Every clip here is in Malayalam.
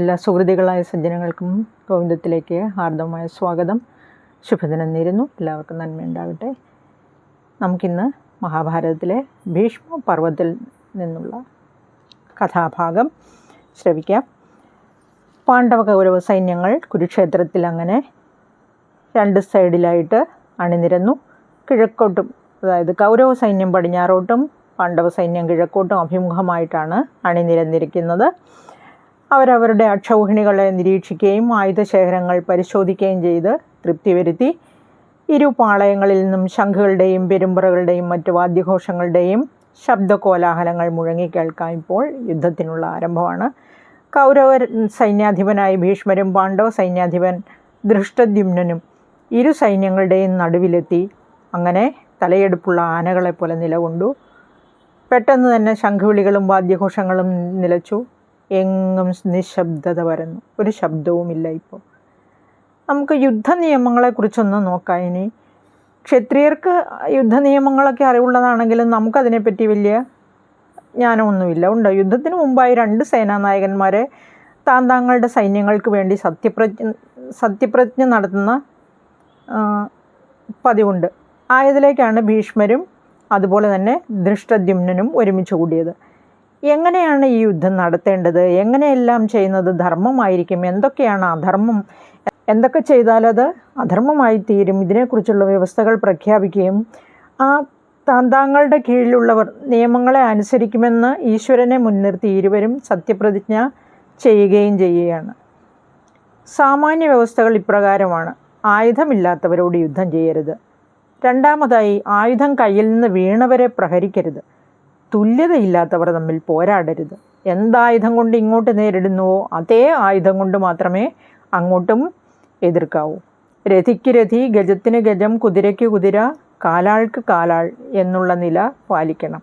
എല്ലാ സുഹൃതികളായ സജ്ജനങ്ങൾക്കും ഗോവിന്ദത്തിലേക്ക് ഹാർദവമായ സ്വാഗതം. ശുഭദിനം നേരുന്നു. എല്ലാവർക്കും നന്മയുണ്ടാകട്ടെ നമുക്കിന്ന് മഹാഭാരതത്തിലെ ഭീഷ്മ പർവത്തിൽ നിന്നുള്ള കഥാഭാഗം ശ്രവിക്കാം. പാണ്ഡവ കൗരവ സൈന്യങ്ങൾ കുരുക്ഷേത്രത്തിൽ അങ്ങനെ രണ്ട് സൈഡിലായിട്ട് അണിനിരന്നു. കിഴക്കോട്ടും അതായത് കൗരവ സൈന്യം പടിഞ്ഞാറോട്ടും പാണ്ഡവ സൈന്യം കിഴക്കോട്ടും അഭിമുഖമായിട്ടാണ് അണിനിരന്നിരിക്കുന്നത്. അവരവരുടെ അക്ഷൗഹിണികളെ നിരീക്ഷിക്കുകയും ആയുധശേഖരങ്ങൾ പരിശോധിക്കുകയും ചെയ്ത് തൃപ്തി വരുത്തി. ഇരു പാളയങ്ങളിൽ നിന്നും ശംഖുകളുടെയും പെരുമ്പറകളുടെയും മറ്റ് വാദ്യഘോഷങ്ങളുടെയും ശബ്ദകോലാഹലങ്ങൾ മുഴങ്ങി കേൾക്കാം. ഇപ്പോൾ യുദ്ധത്തിനുള്ള ആരംഭമാണ്. കൗരവർ സൈന്യാധിപനായ ഭീഷ്മരും പാണ്ഡവ സൈന്യാധിപൻ ദൃഷ്ടദ്യുമ്നനും ഇരു സൈന്യങ്ങളുടെയും നടുവിലെത്തി. അങ്ങനെ തലയെടുപ്പുള്ള ആനകളെപ്പോലെ പോലെ നിലകൊണ്ടു. പെട്ടെന്ന് തന്നെ ശംഖുവിളികളും വാദ്യഘോഷങ്ങളും നിലച്ചു. എങ്ങും നിശബ്ദത വരുന്നു ഒരു ശബ്ദവുമില്ല ഇപ്പോൾ. നമുക്ക് യുദ്ധ നിയമങ്ങളെക്കുറിച്ചൊന്ന് നോക്കാം ഇനി. ക്ഷത്രിയർക്ക് യുദ്ധ നിയമങ്ങളൊക്കെ അറിവുള്ളതാണെങ്കിലും നമുക്കതിനെപ്പറ്റി വലിയ ജ്ഞാനമൊന്നുമില്ല. ഉണ്ടോ? യുദ്ധത്തിന് മുമ്പായി രണ്ട് സേനാനായകന്മാരെ താൻ താങ്കളുടെ സൈന്യങ്ങൾക്ക് വേണ്ടി സത്യപ്രജ്ഞ സത്യപ്രജ്ഞ നടത്തുന്ന പതിവുണ്ട്. ആയതിലേക്കാണ് ഭീഷ്മരും അതുപോലെ തന്നെ ദൃഷ്ടദ്യുമ്നും ഒരുമിച്ച് കൂടിയത്. എങ്ങനെയാണ് ഈ യുദ്ധം നടത്തേണ്ടത്? എങ്ങനെയെല്ലാം ചെയ്യുന്നത് ധർമ്മമായിരിക്കും? എന്തൊക്കെയാണ് അധർമ്മം? എന്തൊക്കെ ചെയ്താലത് അധർമ്മമായി തീരും? ഇതിനെക്കുറിച്ചുള്ള വ്യവസ്ഥകൾ പ്രഖ്യാപിക്കുകയും ആ താന്താങ്ങളുടെ കീഴിലുള്ളവർ നിയമങ്ങളെ അനുസരിക്കുമെന്ന് ഈശ്വരനെ മുൻനിർത്തി ഇരുവരും സത്യപ്രതിജ്ഞ ചെയ്യുകയും ചെയ്യുകയാണ്. സാമാന്യ വ്യവസ്ഥകൾ ഇപ്രകാരമാണ്. ആയുധമില്ലാത്തവരോട് യുദ്ധം ചെയ്യരുത്. രണ്ടാമതായി ആയുധം കയ്യിൽ നിന്ന് വീണവരെ പ്രഹരിക്കരുത്. തുല്യതയില്ലാത്തവർ തമ്മിൽ പോരാടരുത്. എന്തായുധം കൊണ്ട് ഇങ്ങോട്ട് നേരിടുന്നുവോ അതേ ആയുധം കൊണ്ട് മാത്രമേ അങ്ങോട്ടും എതിർക്കാവൂ. രഥിക്ക് രഥി ഗജത്തിന് ഗജം കുതിരയ്ക്ക് കുതിര കാലാൾക്ക് കാലാൾ എന്നുള്ള നില പാലിക്കണം.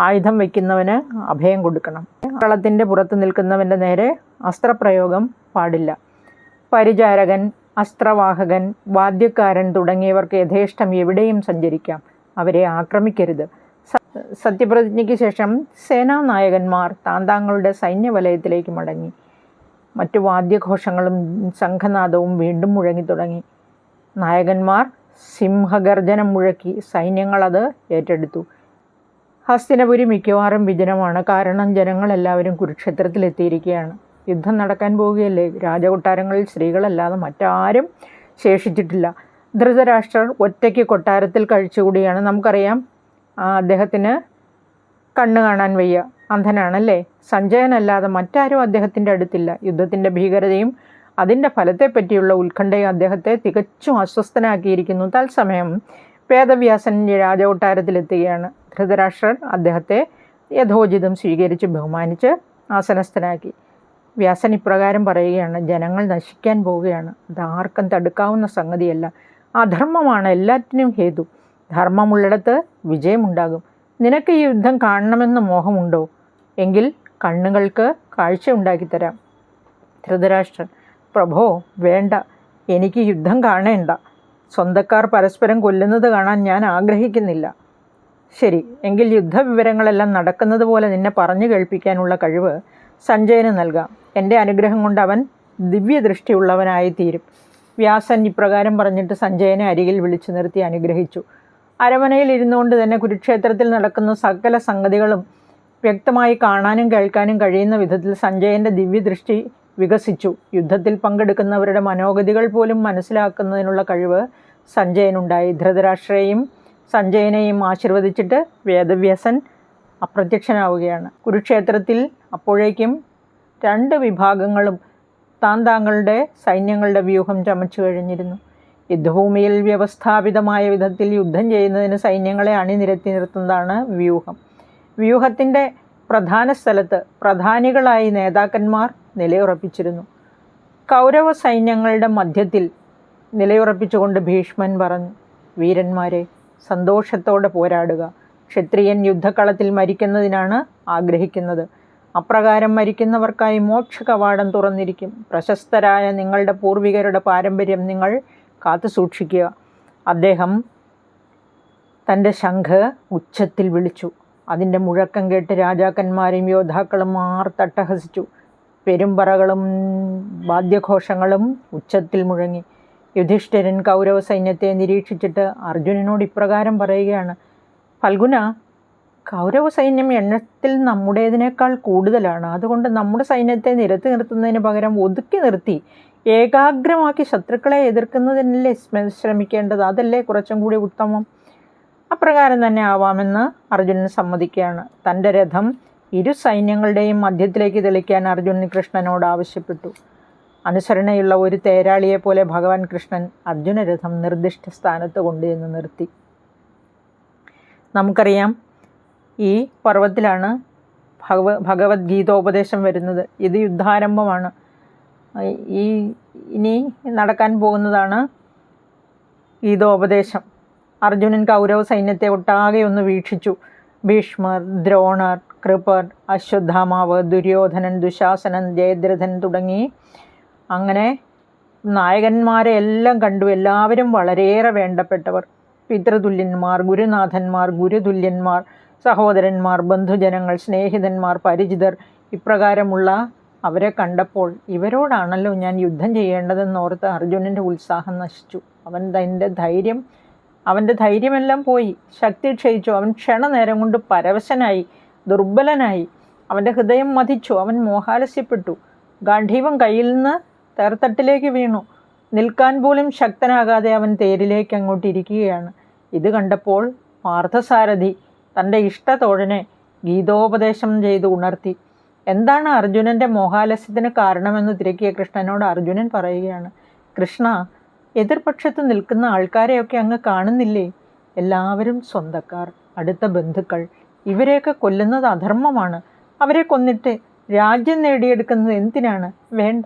ആയുധം വയ്ക്കുന്നവന് അഭയം കൊടുക്കണം. കളത്തിന്റെ പുറത്ത് നിൽക്കുന്നവന്റെ നേരെ അസ്ത്രപ്രയോഗം പാടില്ല. പരിചാരകൻ അസ്ത്രവാഹകൻ വാദ്യക്കാരൻ തുടങ്ങിയവർക്ക് യഥേഷ്ടം എവിടെയും സഞ്ചരിക്കാം. അവരെ ആക്രമിക്കരുത്. സത്യപ്രതിജ്ഞയ്ക്ക് ശേഷം സേനാനായകന്മാർ താന്താങ്ങളുടെ സൈന്യവലയത്തിലേക്ക് മടങ്ങി. മറ്റു വാദ്യഘോഷങ്ങളും സംഘനാദവും വീണ്ടും മുഴങ്ങി തുടങ്ങി. നായകന്മാർ സിംഹഗർജനം മുഴക്കി സൈന്യങ്ങളത് ഏറ്റെടുത്തു. ഹസ്തിനപുരി മിക്കവാറും വിജനമാണ്. കാരണം ജനങ്ങളെല്ലാവരും കുരുക്ഷേത്രത്തിലെത്തിയിരിക്കുകയാണ്. യുദ്ധം നടക്കാൻ പോവുകയല്ലേ? രാജകൊട്ടാരങ്ങളിൽ സ്ത്രീകളല്ലാതെ മറ്റാരും ശേഷിച്ചിട്ടില്ല. ധൃതരാഷ്ട്രർ ഒറ്റയ്ക്ക് കൊട്ടാരത്തിൽ കഴിച്ചുകൂടിയാണ്. നമുക്കറിയാം അദ്ദേഹത്തിന് കണ്ണ് കാണാൻ വയ്യ. അന്ധനാണല്ലേ? സഞ്ജയനല്ലാതെ മറ്റാരും അദ്ദേഹത്തിന്റെ അടുത്തില്ല. യുദ്ധത്തിന്റെ ഭീകരതയും അതിന്റെ ഫലത്തെപ്പറ്റിയുള്ള ഉത്കണ്ഠയും അദ്ദേഹത്തെ തികച്ചും അസ്വസ്ഥനാക്കിയിരിക്കുന്നു. തത്സമയം വേദവ്യാസൻ രാജകൊട്ടാരത്തിലെത്തുകയാണ്. ധൃതരാഷ്ട്രൻ അദ്ദേഹത്തെ യഥോചിതം സ്വീകരിച്ച് ബഹുമാനിച്ച് ആസനസ്ഥനാക്കി. വ്യാസൻ ഇപ്രകാരം പറയുകയാണ് ജനങ്ങൾ നശിക്കാൻ പോവുകയാണ്. അത് ആർക്കും തടുക്കാവുന്ന സംഗതിയല്ല. അധർമ്മമാണ് എല്ലാറ്റിനും ഹേതു. ധർമ്മമുള്ളിടത്ത് വിജയമുണ്ടാകും. നിനക്ക് ഈ യുദ്ധം കാണണമെന്ന് മോഹമുണ്ടോ? എങ്കിൽ കണ്ണുകൾക്ക് കാഴ്ച ഉണ്ടാക്കിത്തരാം ധൃതരാഷ്ട്രൻ പ്രഭോ വേണ്ട. എനിക്ക് യുദ്ധം കാണേണ്ട. സ്വന്തക്കാർ പരസ്പരം കൊല്ലുന്നത് കാണാൻ ഞാൻ ആഗ്രഹിക്കുന്നില്ല. ശരി എങ്കിൽ യുദ്ധവിവരങ്ങളെല്ലാം നടക്കുന്നത് പോലെ നിന്നെ പറഞ്ഞു കേൾപ്പിക്കാനുള്ള കഴിവ് സഞ്ജയന് നൽകാം. എന്റെ അനുഗ്രഹം കൊണ്ട് അവൻ ദിവ്യദൃഷ്ടിയുള്ളവനായി തീരും വ്യാസൻ ഇപ്രകാരം പറഞ്ഞിട്ട് സഞ്ജയനെ അരികിൽ വിളിച്ചു നിർത്തി അനുഗ്രഹിച്ചു. അരമനയിൽ ഇരുന്നുകൊണ്ട് തന്നെ കുരുക്ഷേത്രത്തിൽ നടക്കുന്ന സകല സംഗതികളും വ്യക്തമായി കാണാനും കേൾക്കാനും കഴിയുന്ന വിധത്തിൽ സഞ്ജയന്റെ ദിവ്യദൃഷ്ടി വികസിച്ചു. യുദ്ധത്തിൽ പങ്കെടുക്കുന്നവരുടെ മനോഗതികൾ പോലും മനസ്സിലാക്കുന്നതിനുള്ള കഴിവ് സഞ്ജയനുണ്ടായി. ധൃതരാഷ്ട്രയെയും സഞ്ജയനെയും ആശീർവദിച്ചിട്ട് വേദവ്യസൻ അപ്രത്യക്ഷനാവുകയാണ്. കുരുക്ഷേത്രത്തിൽ അപ്പോഴേക്കും രണ്ട് വിഭാഗങ്ങളും താൻ താങ്കളുടെ സൈന്യങ്ങളുടെ വ്യൂഹം ചമച്ചു കഴിഞ്ഞിരുന്നു. യുദ്ധഭൂമിയിൽ വ്യവസ്ഥാപിതമായ വിധത്തിൽ യുദ്ധം ചെയ്യുന്നതിന് സൈന്യങ്ങളെ അണിനിരത്തി നിർത്തുന്നതാണ് വ്യൂഹം. വ്യൂഹത്തിന്റെ പ്രധാന സ്ഥലത്ത് പ്രധാനികളായി നേതാക്കന്മാർ നിലയുറപ്പിച്ചിരുന്നു. കൗരവ സൈന്യങ്ങളുടെ മധ്യത്തിൽ നിലയുറപ്പിച്ചുകൊണ്ട് ഭീഷ്മൻ പറഞ്ഞു വീരന്മാരെ സന്തോഷത്തോടെ പോരാടുക. ക്ഷത്രിയൻ യുദ്ധക്കളത്തിൽ മരിക്കുന്നതിനാണ് ആഗ്രഹിക്കുന്നത്. അപ്രകാരം മരിക്കുന്നവർക്കായി മോക്ഷ കവാടം തുറന്നിരിക്കും. പ്രശസ്തരായ നിങ്ങളുടെ പൂർവികരുടെ പാരമ്പര്യം നിങ്ങൾ കാത്തു സൂക്ഷിക്കുക. അദ്ദേഹം തന്റെ ശംഖ് ഉച്ചത്തിൽ വിളിച്ചു. അതിന്റെ മുഴക്കം കേട്ട് രാജാക്കന്മാരും യോദ്ധാക്കളും ആർത്തട്ടഹസിച്ചു. പെരുമ്പറകളും വാദ്യഘോഷങ്ങളും ഉച്ചത്തിൽ മുഴങ്ങി. യുധിഷ്ഠിരൻ കൗരവ സൈന്യത്തെ നിരീക്ഷിച്ചിട്ട് അർജുനനോട് ഇപ്രകാരം പറയുകയാണ്. ഫൽഗുന കൗരവ സൈന്യം എണ്ണത്തിൽ നമ്മുടേതിനേക്കാൾ കൂടുതലാണ്. അതുകൊണ്ട് നമ്മുടെ സൈന്യത്തെ നിരത്തി നിർത്തുന്നതിന് പകരം ഒതുക്കി നിർത്തി. ഏകാഗ്രമാക്കി ശത്രുക്കളെ എതിർക്കുന്നതിനല്ലേ ശ്ര- ശ്രമിക്കേണ്ടത്? അതല്ലേ കുറച്ചും കൂടി ഉത്തമം? അപ്രകാരം തന്നെ ആവാമെന്ന് അർജുനൻ സമ്മതിക്കുകയാണ്. തന്റെ രഥം ഇരു സൈന്യങ്ങളുടെയും മധ്യത്തിലേക്ക് തെളിക്കാൻ അർജുനൻ കൃഷ്ണനോട് ആവശ്യപ്പെട്ടു. അനുസരണയുള്ള ഒരു തേരാളിയെ പോലെ ഭഗവാൻ കൃഷ്ണൻ അർജുന രഥം നിർദ്ദിഷ്ട സ്ഥാനത്ത് കൊണ്ടുചെന്ന് നിർത്തി. നമുക്കറിയാം ഈ പർവത്തിലാണ് ഭഗവ ഭഗവത്ഗീതോപദേശം വരുന്നത്. ഇത് യുദ്ധാരംഭമാണ്. ഈ ഇനി നടക്കാൻ പോകുന്നതാണ് ഗീതോപദേശം. അർജുനൻ കൗരവ സൈന്യത്തെ ഒട്ടാകെ ഒന്ന് വീക്ഷിച്ചു. ഭീഷ്മർ ദ്രോണർ കൃപർ അശ്വത്ഥാമാവ് ദുര്യോധനൻ ദുശാസനൻ ജയദ്രഥൻ തുടങ്ങി അങ്ങനെ നായകന്മാരെ എല്ലാം കണ്ടു. എല്ലാവരും വളരെയേറെ വേണ്ടപ്പെട്ടവർ. പിതൃതുല്യന്മാർ ഗുരുനാഥന്മാർ ഗുരുതുല്യന്മാർ സഹോദരന്മാർ ബന്ധുജനങ്ങൾ സ്നേഹിതന്മാർ പരിചിതർ. ഇപ്രകാരമുള്ള അവരെ കണ്ടപ്പോൾ ഇവരോടാണല്ലോ ഞാൻ യുദ്ധം ചെയ്യേണ്ടതെന്ന് ഓർത്ത് അർജുനന്റെ ഉത്സാഹം നശിച്ചു. അവൻ തന്റെ ധൈര്യം അവന്റെ ധൈര്യമെല്ലാം പോയി. ശക്തി ക്ഷയിച്ചു. അവൻ ക്ഷണനേരം കൊണ്ട് പരവശനായി ദുർബലനായി അവന്റെ ഹൃദയം മതിച്ചു അവൻ മോഹാലസ്യപ്പെട്ടു. ഗാന്ധീവം കയ്യിൽ നിന്ന് തേർത്തട്ടിലേക്ക് വീണു. നിൽക്കാൻ പോലും ശക്തനാകാതെ അവൻ തേരിലേക്ക് അങ്ങോട്ട് ഇരിക്കുകയാണ്. ഇത് കണ്ടപ്പോൾ പാർത്ഥസാരഥി തന്റെ ഇഷ്ടത്തോഴനെ ഗീതോപദേശം ചെയ്ത് ഉണർത്തി. എന്താണ് അർജുനന്റെ മോഹാലസ്യത്തിന് കാരണമെന്ന് തിരക്കിയ കൃഷ്ണനോട് അർജുനൻ പറയുകയാണ് കൃഷ്ണ എതിർപക്ഷത്ത് നിൽക്കുന്ന ആൾക്കാരെയൊക്കെ അങ്ങ് കാണുന്നില്ലേ? എല്ലാവരും സ്വന്തക്കാർ അടുത്ത ബന്ധുക്കൾ. ഇവരെയൊക്കെ കൊല്ലുന്നത് അധർമ്മമാണ്. അവരെ കൊന്നിട്ട് രാജ്യം നേടിയെടുക്കുന്നത് എന്തിനാണ്? വേണ്ട.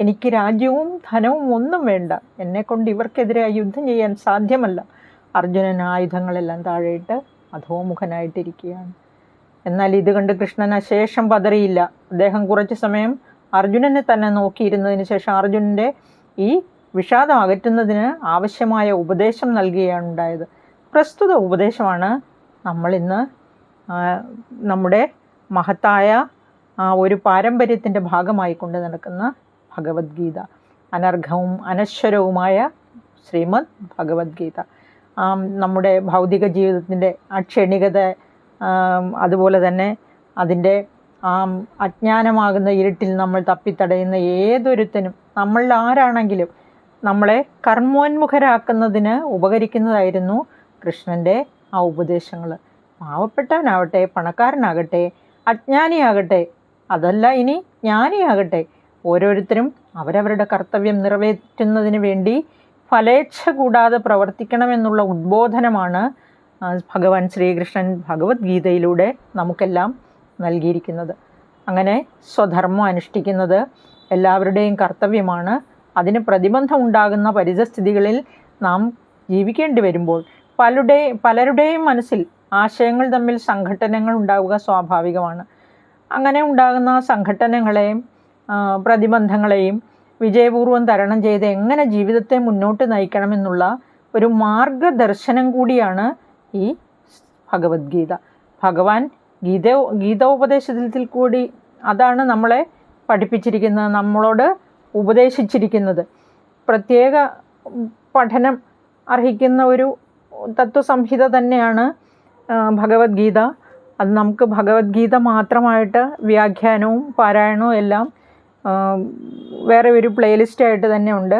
എനിക്ക് രാജ്യവും ധനവും ഒന്നും വേണ്ട. എന്നെക്കൊണ്ട് ഇവർക്കെതിരെ യുദ്ധം ചെയ്യാൻ സാധ്യമല്ല. അർജുനൻ ആയുധങ്ങളെല്ലാം താഴെയിട്ട് അധോമുഖനായിട്ടിരിക്കുകയാണ്. എന്നാൽ ഇത് കണ്ട് കൃഷ്ണൻ അശേഷം പതറിയില്ല. അദ്ദേഹം കുറച്ച് സമയം അർജുനനെ തന്നെ നോക്കിയിരുന്നതിന് ശേഷം അർജുനന്റെ ഈ വിഷാദം അകറ്റുന്നതിന് ആവശ്യമായ ഉപദേശം നൽകുകയാണ് ഉണ്ടായത്. പ്രസ്തുത ഉപദേശമാണ് നമ്മളിന്ന് നമ്മുടെ മഹത്തായ ഒരു പാരമ്പര്യത്തിന്റെ ഭാഗമായി കൊണ്ട് നടക്കുന്ന ഭഗവത്ഗീത. അനർഘവും അനശ്വരവുമായ ശ്രീമദ് ഭഗവത്ഗീത. നമ്മുടെ ഭൗതിക ജീവിതത്തിന്റെ ആ ക്ഷണികത ആം, അതുപോലെ തന്നെ അതിന്റെ ആ അജ്ഞാനമാകുന്ന ഇരുട്ടിൽ നമ്മൾ തപ്പിത്തടയുന്ന ഏതൊരുത്തനും നമ്മളിൽ ആരാണെങ്കിലും നമ്മളെ കർമ്മോന്മുഖരാക്കുന്നതിന് ഉപകരിക്കുന്നതായിരുന്നു കൃഷ്ണന്റെ ആ ഉപദേശങ്ങൾ. പാവപ്പെട്ടവനാവട്ടെ പണക്കാരനാകട്ടെ അജ്ഞാനിയാകട്ടെ അതല്ല ഇനി ജ്ഞാനിയാകട്ടെ ഓരോരുത്തരും അവരവരുടെ കർത്തവ്യം നിറവേറ്റുന്നതിന് വേണ്ടി ഫലേച്ഛ കൂടാതെ പ്രവർത്തിക്കണമെന്നുള്ള ഉദ്ബോധനമാണ് ഭഗവാൻ ശ്രീകൃഷ്ണൻ ഭഗവത്ഗീതയിലൂടെ നമുക്കെല്ലാം നൽകിയിരിക്കുന്നത്. അങ്ങനെ സ്വധർമ്മം അനുഷ്ഠിക്കുന്നത് എല്ലാവരുടെയും കർത്തവ്യമാണ്. അതിന് പ്രതിബന്ധം ഉണ്ടാകുന്ന പരിതസ്ഥിതികളിൽ നാം ജീവിക്കേണ്ടി വരുമ്പോൾ പലരുടെ പലരുടെയും മനസ്സിൽ ആശയങ്ങൾ തമ്മിൽ സംഘട്ടനങ്ങൾ ഉണ്ടാവുക സ്വാഭാവികമാണ്. അങ്ങനെ ഉണ്ടാകുന്ന സംഘട്ടനങ്ങളെയും പ്രതിബന്ധങ്ങളെയും വിജയപൂർവം തരണം ചെയ്ത് എങ്ങനെ ജീവിതത്തെ മുന്നോട്ട് നയിക്കണമെന്നുള്ള ഒരു മാർഗദർശനം കൂടിയാണ് ഈ ഭഗവത്ഗീത. ഭഗവാൻ ഗീത ഗീതോപദേശത്തിൽ കൂടി അതാണ് നമ്മളെ പഠിപ്പിച്ചിരിക്കുന്നത് നമ്മളോട് ഉപദേശിച്ചിരിക്കുന്നത്. പ്രത്യേക പഠനം അർഹിക്കുന്ന ഒരു തത്വസംഹിത തന്നെയാണ് ഭഗവത്ഗീത. അത് നമുക്ക് ഭഗവത്ഗീത മാത്രമായിട്ട് വ്യാഖ്യാനവും പാരായണവും എല്ലാം വേറെ ഒരു പ്ലേലിസ്റ്റായിട്ട് തന്നെ ഉണ്ട്.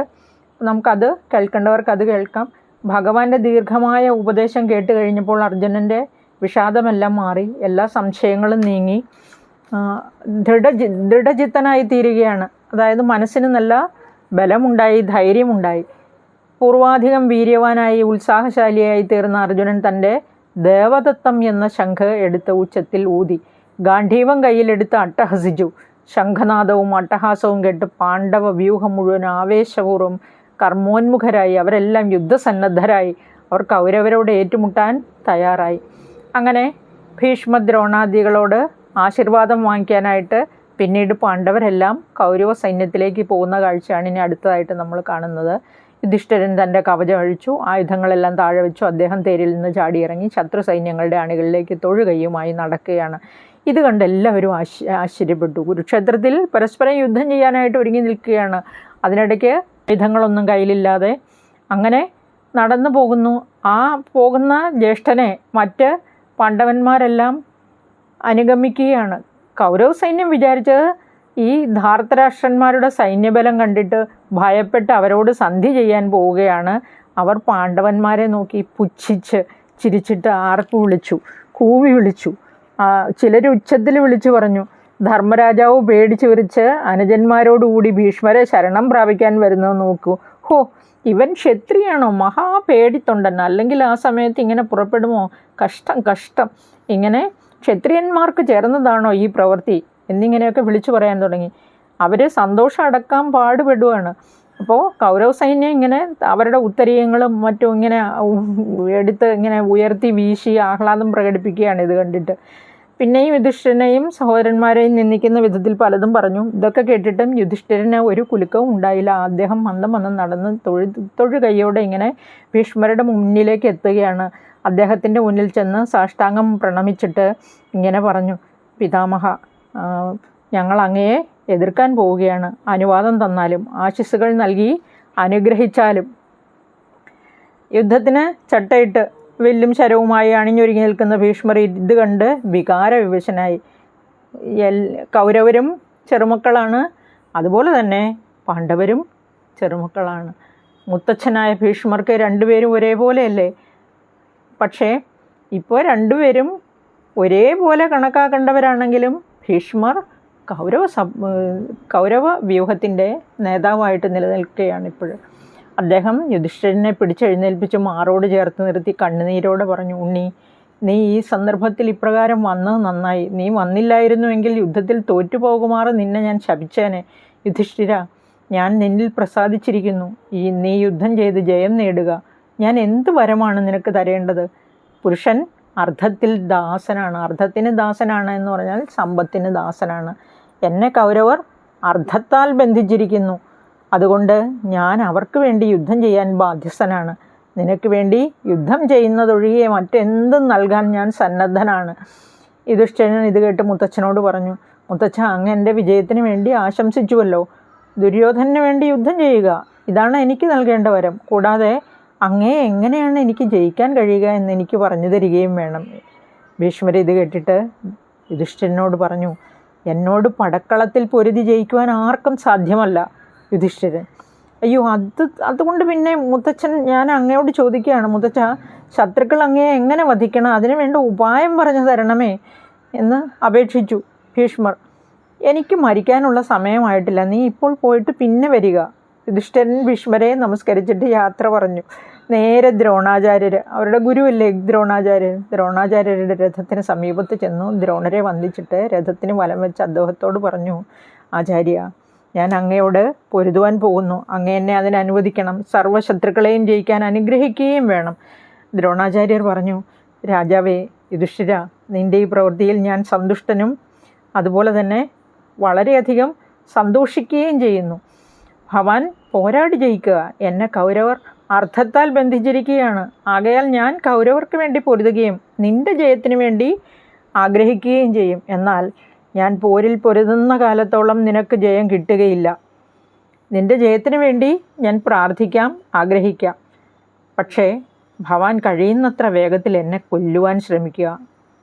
നമുക്കത് കേൾക്കേണ്ടവർക്ക് അത് കേൾക്കാം. ഭഗവാന്റെ ദീർഘമായ ഉപദേശം കേട്ട് കഴിഞ്ഞപ്പോൾ അർജുനന്റെ വിഷാദമെല്ലാം മാറി എല്ലാ സംശയങ്ങളും നീങ്ങി. ദൃഢ ദൃഢചിത്തനായി തീരുകയാണ്. അതായത് മനസ്സിന് നല്ല ബലമുണ്ടായി ധൈര്യമുണ്ടായി. പൂർവാധികം വീര്യവാനായി ഉത്സാഹശാലിയായി തീർന്ന അർജുനൻ തന്റെ ദേവദത്തം എന്ന ശംഖ് എടുത്ത് ഉച്ചത്തിൽ ഊതി. ഗാന്ധീവം കയ്യിലെടുത്ത് അട്ടഹസിച്ചു. ശംഖനാദവും അട്ടഹാസവും കേട്ട് പാണ്ഡവ വ്യൂഹം മുഴുവൻ ആവേശപൂർവം കർമ്മോന്മുഖരായി അവരെല്ലാം യുദ്ധസന്നദ്ധരായി അവർ കൗരവരോട് ഏറ്റുമുട്ടാൻ തയ്യാറായി. അങ്ങനെ ഭീഷ്മദ്രോണാദികളോട് ആശീർവാദം വാങ്ങിക്കാനായിട്ട് പിന്നീട് പാണ്ഡവരെല്ലാം കൗരവ സൈന്യത്തിലേക്ക് പോകുന്ന കാഴ്ചയാണ് ഇനി അടുത്തതായിട്ട് നമ്മൾ കാണുന്നത്. യുധിഷ്ഠിരൻ തന്റെ കവചം അഴിച്ചു ആയുധങ്ങളെല്ലാം താഴെ വെച്ചു അദ്ദേഹം തേരിൽ നിന്ന് ചാടിയിറങ്ങി ശത്രു സൈന്യങ്ങളുടെ അണികളിലേക്ക് തൊഴുകയുമായി നടക്കുകയാണ്. ഇത് കണ്ട് എല്ലാവരും ആശ്ചര്യപ്പെട്ടു. കുരുക്ഷേത്രത്തിൽ പരസ്പരം യുദ്ധം ചെയ്യാനായിട്ട് ഒരുങ്ങി നിൽക്കുകയാണ്. അതിനിടയ്ക്ക് ആയുധങ്ങളൊന്നും കയ്യിലില്ലാതെ അങ്ങനെ നടന്നു പോകുന്നു. ആ പോകുന്ന ജ്യേഷ്ഠനെ മറ്റ് പാണ്ഡവന്മാരെല്ലാം അനുഗമിക്കുകയാണ്. കൗരവ സൈന്യം വിചാരിച്ചത് ഈ ധാർത്തരാഷ്ട്രന്മാരുടെ സൈന്യബലം കണ്ടിട്ട് ഭയപ്പെട്ട് അവരോട് സന്ധി ചെയ്യാൻ പോവുകയാണ്. അവർ പാണ്ഡവന്മാരെ നോക്കി പുച്ഛിച്ച് ചിരിച്ചിട്ട് ആർപ്പ് വിളിച്ചു കൂവി വിളിച്ചു. ചിലർ ഉച്ചത്തിൽ വിളിച്ചു പറഞ്ഞു ധർമ്മരാജാവ് പേടിച്ചു വിരിച്ച് അനുജന്മാരോടുകൂടി ഭീഷ്മരെ ശരണം പ്രാപിക്കാൻ വരുന്നത് നോക്കൂ. ഹോ ഇവൻ ക്ഷത്രിയാണോ? മഹാ പേടിത്തൊണ്ടൻ. അല്ലെങ്കിൽ ആ സമയത്ത് ഇങ്ങനെ പുറപ്പെടുമോ? കഷ്ടം കഷ്ടം. ഇങ്ങനെ ക്ഷത്രിയന്മാർക്ക് ചേർന്നതാണോ ഈ പ്രവൃത്തി? എന്നിങ്ങനെയൊക്കെ വിളിച്ചു പറയാൻ തുടങ്ങി. അവർ സന്തോഷം അടക്കാൻ പാടുപെടുവാണ്. അപ്പോൾ കൗരവ സൈന്യം ഇങ്ങനെ അവരുടെ ഉത്തരീയങ്ങളും മറ്റും ഇങ്ങനെ എടുത്ത് ഇങ്ങനെ ഉയർത്തി വീശി ആഹ്ലാദം പ്രകടിപ്പിക്കുകയാണ് ഇത് കണ്ടിട്ട്. പിന്നെയും യുധിഷ്ഠിരനെയും സഹോദരന്മാരെയും നിന്ദിക്കുന്ന വിധത്തിൽ പലതും പറഞ്ഞു. ഇതൊക്കെ കേട്ടിട്ടും യുധിഷ്ഠിരന് ഒരു കുലുക്കവും ഉണ്ടായില്ല. അദ്ദേഹം മന്ദം മന്ദം നടന്ന് തൊഴു തൊഴു കൈയോടെ ഇങ്ങനെ ഭീഷ്മരുടെ മുന്നിലേക്ക് എത്തുകയാണ്. അദ്ദേഹത്തിന്റെ മുന്നിൽ ചെന്ന് സാഷ്ടാംഗം പ്രണമിച്ചിട്ട് ഇങ്ങനെ പറഞ്ഞു പിതാമഹ ഞങ്ങൾ അങ്ങയെ എതിർക്കാൻ പോവുകയാണ്. അനുവാദം തന്നാലും ആശിസ്സുകൾ നൽകി അനുഗ്രഹിച്ചാലും. യുദ്ധത്തിന് ചട്ടയിട്ട് വില്ലും ശരവുമായി അണിഞ്ഞൊരുങ്ങി നിൽക്കുന്ന ഭീഷ്മർ ഇത് കണ്ട് വികാരവിവശനായി. എൽ കൗരവരും ചെറുമക്കളാണ്. അതുപോലെ തന്നെ പാണ്ഡവരും ചെറുമക്കളാണ്. മുത്തച്ഛനായ ഭീഷ്മർക്ക് രണ്ടുപേരും ഒരേപോലെയല്ലേ? പക്ഷേ ഇപ്പോൾ രണ്ടുപേരും ഒരേപോലെ കണക്കാക്കേണ്ടവരാണെങ്കിലും ഭീഷ്മർ കൗരവ സബ് കൗരവ വ്യൂഹത്തിന്റെ നേതാവായിട്ട് നിലനിൽക്കുകയാണ് ഇപ്പോൾ അദ്ദേഹം യുധിഷ്ഠിരനെ പിടിച്ചെഴുന്നേൽപ്പിച്ച് മാറോട് ചേർത്ത് നിർത്തി കണ്ണുനീരോടെ പറഞ്ഞു ഉണ്ണി നീ ഈ സന്ദർഭത്തിൽ ഇപ്രകാരം വന്നത് നന്നായി. നീ വന്നില്ലായിരുന്നുവെങ്കിൽ യുദ്ധത്തിൽ തോറ്റുപോകുമാറ് നിന്നെ ഞാൻ ശപിച്ചേനെ. യുധിഷ്ഠിര ഞാൻ നിന്നിൽ പ്രസാദിച്ചിരിക്കുന്നു. ഈ നീ യുദ്ധം ചെയ്ത് ജയം നേടുക. ഞാൻ എന്ത് വരമാണ് നിനക്ക് തരേണ്ടത്? പുരുഷൻ അർത്ഥത്തിൽ ദാസനാണ്. അർത്ഥത്തിന് ദാസനാണ് എന്ന് പറഞ്ഞാൽ സമ്പത്തിന് ദാസനാണ്. എന്നെ കൗരവർ അർത്ഥത്താൽ ബന്ധിച്ചിരിക്കുന്നു. അതുകൊണ്ട് ഞാൻ അവർക്ക് വേണ്ടി യുദ്ധം ചെയ്യാൻ ബാധ്യസ്ഥനാണ്. നിനക്ക് വേണ്ടി യുദ്ധം ചെയ്യുന്നതൊഴികെ മറ്റെന്തും നൽകാൻ ഞാൻ സന്നദ്ധനാണ്. യുധിഷ്ഠിരൻ ഇത് കേട്ട് മുത്തച്ഛനോട് പറഞ്ഞു മുത്തച്ഛ അങ്ങ് എന്റെ വിജയത്തിന് വേണ്ടി ആശംസിച്ചുവല്ലോ. ദുര്യോധനന് വേണ്ടി യുദ്ധം ചെയ്യുക ഇതാണ് എനിക്ക് നൽകേണ്ട വരം. കൂടാതെ അങ്ങേ എങ്ങനെയാണ് എനിക്ക് ജയിക്കാൻ കഴിയുക എന്ന് എനിക്ക് പറഞ്ഞു തരികയും വേണം. ഭീഷ്മർ ഇത് കേട്ടിട്ട് യുധിഷ്ഠിരനോട് പറഞ്ഞു എന്നോട് പടക്കളത്തിൽ പൊരുതി ജയിക്കുവാൻ ആർക്കും സാധ്യമല്ല. യുധിഷ്ഠിരൻ. അയ്യോ അത് അതുകൊണ്ട് പിന്നെ മുത്തച്ഛൻ ഞാൻ അങ്ങയോട് ചോദിക്കുകയാണ് മുത്തച്ഛ ശത്രുക്കൾ അങ്ങയെ എങ്ങനെ വധിക്കണം? അതിനു വേണ്ട ഉപായം പറഞ്ഞു തരണമേ എന്ന് അപേക്ഷിച്ചു ഭീഷ്മർ. എനിക്ക് മരിക്കാനുള്ള സമയമായിട്ടില്ല. നീ ഇപ്പോൾ പോയിട്ട് പിന്നെ വരിക യുധിഷ്ഠിരൻ ഭീഷ്മരെ നമസ്കരിച്ചിട്ട് യാത്ര പറഞ്ഞു. നേരെ ദ്രോണാചാര്യർ അവരുടെ ഗുരുവല്ലേ ദ്രോണാചാര്യർ? ദ്രോണാചാര്യരുടെ രഥത്തിന് സമീപത്ത് ചെന്നു ദ്രോണരെ വന്ദിച്ചിട്ട് രഥത്തിന് വലം വെച്ച് അദ്ദേഹത്തോട് പറഞ്ഞു ആചാര്യ ഞാൻ അങ്ങയോട് പൊരുതുവാൻ പോകുന്നു. അങ്ങ എന്നെ അതിന് അനുവദിക്കണം. സർവശത്രുക്കളെയും ജയിക്കാൻ അനുഗ്രഹിക്കുകയും വേണം. ദ്രോണാചാര്യർ പറഞ്ഞു രാജാവേ യുധിഷ്ഠിര നിന്റെ ഈ പ്രവൃത്തിയിൽ ഞാൻ സന്തുഷ്ടനും അതുപോലെ തന്നെ വളരെയധികം സന്തോഷിക്കുകയും ചെയ്യുന്നു. ഭവാൻ പോരാടി ജയിക്കുക. എന്നെ കൗരവർ അർത്ഥത്താൽ ബന്ധിച്ചിരിക്കുകയാണ്. ആകയാൽ ഞാൻ കൗരവർക്ക് വേണ്ടി പൊരുതുകയും നിന്റെ ജയത്തിന് വേണ്ടി ആഗ്രഹിക്കുകയും ചെയ്യും. എന്നാൽ ഞാൻ പോരിൽ പൊരുതുന്ന കാലത്തോളം നിനക്ക് ജയം കിട്ടുകയില്ല. നിന്റെ ജയത്തിന് വേണ്ടി ഞാൻ പ്രാർത്ഥിക്കാം ആഗ്രഹിക്കാം. പക്ഷേ ഭവാൻ കഴിയുന്നത്ര വേഗത്തിൽ എന്നെ കൊല്ലുവാൻ ശ്രമിക്കുക.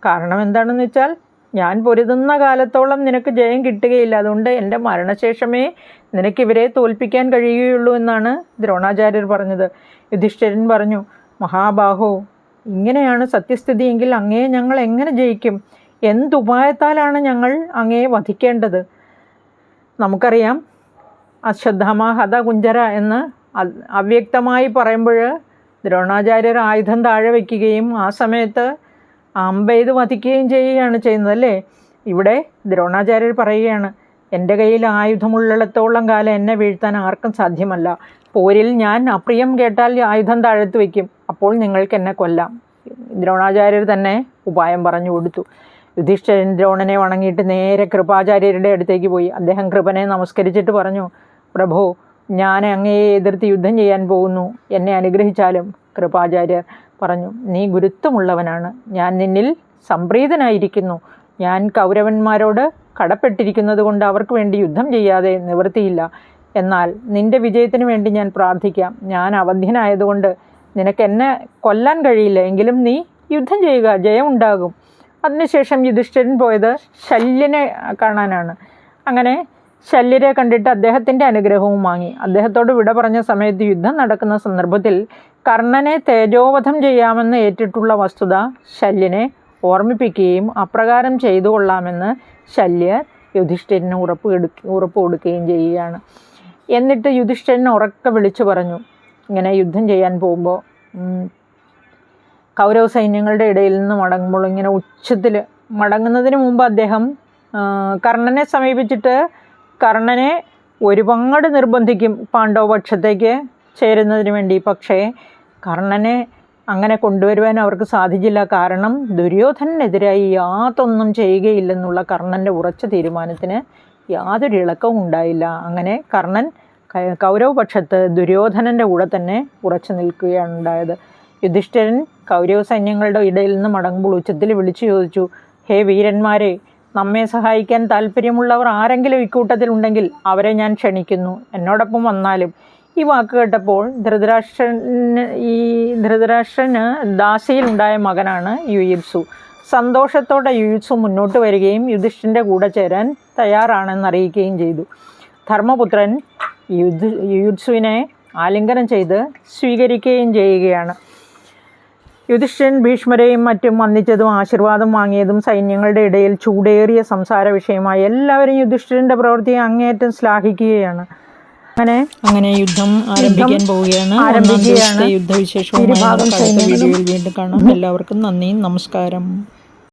കാരണം എന്താണെന്ന് വെച്ചാൽ ഞാൻ പൊരുതുന്ന കാലത്തോളം നിനക്ക് ജയം കിട്ടുകയില്ല. അതുകൊണ്ട് എന്റെ മരണശേഷമേ നിനക്കിവരെ തോൽപ്പിക്കാൻ കഴിയുകയുള്ളൂ എന്നാണ് ദ്രോണാചാര്യർ പറഞ്ഞത്. യുധിഷ്ഠിരൻ പറഞ്ഞു മഹാബാഹോ ഇങ്ങനെയാണ് സത്യസ്ഥിതിയെങ്കിൽ അങ്ങയെ ഞങ്ങൾ എങ്ങനെ ജയിക്കും? എന്തുപായത്താലാണ് ഞങ്ങൾ അങ്ങേ വധിക്കേണ്ടത്? നമുക്കറിയാം. അശ്വത്ഥമ ഹത കുഞ്ചര എന്ന് അവ്യക്തമായി പറയുമ്പോൾ ദ്രോണാചാര്യർ ആയുധം താഴെ വയ്ക്കുകയും ആ സമയത്ത് അമ്പെയ്ത് വധിക്കുകയും ചെയ്യുകയാണ് ചെയ്യുന്നത് അല്ലേ ഇവിടെ ദ്രോണാചാര്യർ പറയുകയാണ് എന്റെ കയ്യിൽ ആയുധമുള്ളിടത്തോളം കാലം എന്നെ വീഴ്ത്താൻ ആർക്കും സാധ്യമല്ല. പോരിൽ ഞാൻ അപ്രിയം കേട്ടാൽ ആയുധം താഴത്ത് വയ്ക്കും അപ്പോൾ നിങ്ങൾക്ക് എന്നെ കൊല്ലാം. ദ്രോണാചാര്യർ തന്നെ ഉപായം പറഞ്ഞു കൊടുത്തു. യുധിഷ്ഠിരൻ ദ്രോണനെ വണങ്ങിയിട്ട് നേരെ കൃപാചാര്യരുടെ അടുത്തേക്ക് പോയി. അദ്ദേഹം കൃപനെ നമസ്കരിച്ചിട്ട് പറഞ്ഞു പ്രഭു ഞാൻ അങ്ങയെ എതിർത്ത് യുദ്ധം ചെയ്യാൻ പോകുന്നു. എന്നെ അനുഗ്രഹിച്ചാലും കൃപാചാര്യർ പറഞ്ഞു. നീ ഗുരുത്വമുള്ളവനാണ്. ഞാൻ നിന്നിൽ സംപ്രീതനായിരിക്കുന്നു. ഞാൻ കൗരവന്മാരോട് കടപ്പെട്ടിരിക്കുന്നത് കൊണ്ട് അവർക്ക് വേണ്ടി യുദ്ധം ചെയ്യാതെ നിവൃത്തിയില്ല. എന്നാൽ നിന്റെ വിജയത്തിന് വേണ്ടി ഞാൻ പ്രാർത്ഥിക്കാം. ഞാൻ അവധ്യനായതുകൊണ്ട് നിനക്ക് എന്നെ കൊല്ലാൻ കഴിയില്ല. എങ്കിലും നീ യുദ്ധം ചെയ്യുക. ജയമുണ്ടാകും. അതിനുശേഷം യുധിഷ്ഠിരൻ പോയത് ശല്യനെ കാണാനാണ്. അങ്ങനെ ശല്യരെ കണ്ടിട്ട് അദ്ദേഹത്തിന്റെ അനുഗ്രഹവും വാങ്ങി. അദ്ദേഹത്തോട് വിട പറഞ്ഞ സമയത്ത് യുദ്ധം നടക്കുന്ന സന്ദർഭത്തിൽ കർണനെ തേജോവധം ചെയ്യാമെന്ന് ഏറ്റിട്ടുള്ള വസ്തുത ശല്യനെ ഓർമ്മിപ്പിക്കുകയും അപ്രകാരം ചെയ്തു കൊള്ളാമെന്ന് ശല്യ യുധിഷ്ഠിരന് ഉറപ്പ് ഉറപ്പ് കൊടുക്കുകയും ചെയ്യുകയാണ്. എന്നിട്ട് യുധിഷ്ഠിരൻ ഉറക്കെ വിളിച്ചു പറഞ്ഞു. ഇങ്ങനെ യുദ്ധം ചെയ്യാൻ പോകുമ്പോൾ കൗരവ സൈന്യങ്ങളുടെ ഇടയിൽ നിന്ന് മടങ്ങുമ്പോൾ ഇങ്ങനെ ഉച്ചത്തിൽ മടങ്ങുന്നതിന് മുമ്പ് അദ്ദേഹം കർണനെ സമീപിച്ചിട്ട് കർണനെ ഒരുപാട് നിർബന്ധിക്കും പാണ്ഡവപക്ഷത്തേക്ക് ചേരുന്നതിന് വേണ്ടി. പക്ഷേ കർണനെ അങ്ങനെ കൊണ്ടുവരുവാൻ അവർക്ക് സാധിച്ചില്ല. കാരണം ദുര്യോധനെതിരായി യാതൊന്നും ചെയ്യുകയില്ലെന്നുള്ള കർണന്റെ ഉറച്ച തീരുമാനത്തിന് യാതൊരു ഇളക്കവും ഉണ്ടായില്ല. അങ്ങനെ കർണൻ കൗരവപക്ഷത്ത് ദുര്യോധനന്റെ കൂടെ തന്നെ ഉറച്ചു നിൽക്കുകയാണ് ഉണ്ടായത്. യുധിഷ്ഠിരൻ കൗരവ സൈന്യങ്ങളുടെ ഇടയിൽ നിന്ന് മടങ്ങുമ്പോൾ ഉച്ചത്തിൽ വിളിച്ചു ചോദിച്ചു ഹേ വീരന്മാരെ നമ്മെ സഹായിക്കാൻ താല്പര്യമുള്ളവർ ആരെങ്കിലും ഇക്കൂട്ടത്തിൽ ഉണ്ടെങ്കിൽ അവരെ ഞാൻ ക്ഷണിക്കുന്നു. എന്നോടൊപ്പം വന്നാലും. ഈ വാക്ക് കേട്ടപ്പോൾ ധൃതരാഷ്ട്രന് ഈ ധൃതരാഷ്ട്രന് ദാസിയിലുണ്ടായ മകനാണ് യുയുത്സു. സന്തോഷത്തോടെ യുയുത്സു മുന്നോട്ട് വരികയും യുധിഷ്ഠിന്റെ കൂടെ ചേരാൻ തയ്യാറാണെന്ന് അറിയിക്കുകയും ചെയ്തു. ധർമ്മപുത്രൻ യുദ്ധ യുയുത്സുവിനെ ആലിംഗനം ചെയ്ത് സ്വീകരിക്കുകയും ചെയ്യുകയാണ്. യുധിഷ്ഠിരൻ ഭീഷ്മരെയും മറ്റും വന്നിച്ചതും ആശീർവാദം വാങ്ങിയതും സൈന്യങ്ങളുടെ ഇടയിൽ ചൂടേറിയ സംസാര വിഷയമായി എല്ലാവരും യുധിഷ്ഠിരന്റെ പ്രവൃത്തിയെ അങ്ങേയറ്റം ശ്ലാഘിക്കുകയാണ്. അങ്ങനെ അങ്ങനെ യുദ്ധം ആരംഭിക്കാൻ പോവുകയാണ്. ആരംഭിക്കുകയാണ്. യുദ്ധവിശേഷവും വീഡിയോയിൽ വീണ്ടും കാണാം. എല്ലാവർക്കും നന്ദി നമസ്കാരം.